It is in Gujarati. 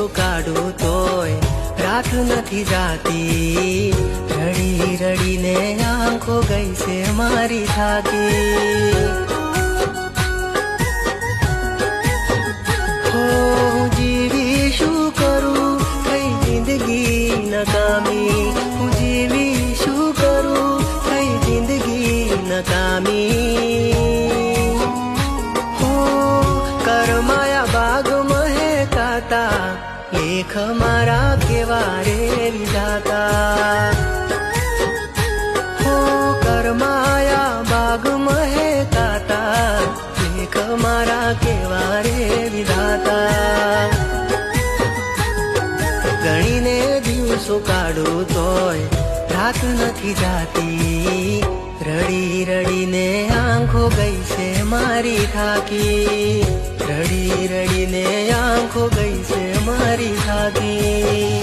દિવસો કાઢું તોય રાત નથી જાતી. રડી રડીને આંખો ગઈ છે મારી થાકી. હો, જીવી શું કરું? કઈ જિંદગી નકામી. હું જીવી શું કરું? કઈ જિંદગી નકામી. મહેકાતા લેખ મારા કેવા રે વિધાતા હો કરમાયા બાગ મહેકાતા લેખ મારા કેવા રે વિધાતા ગણીને દિવસો કાઢું તોય રાત નથી જાતી, રડી રડીને આંખો ગઈ છે મારી થાકી. રડી આંખો ગઈ છે મારી થાકી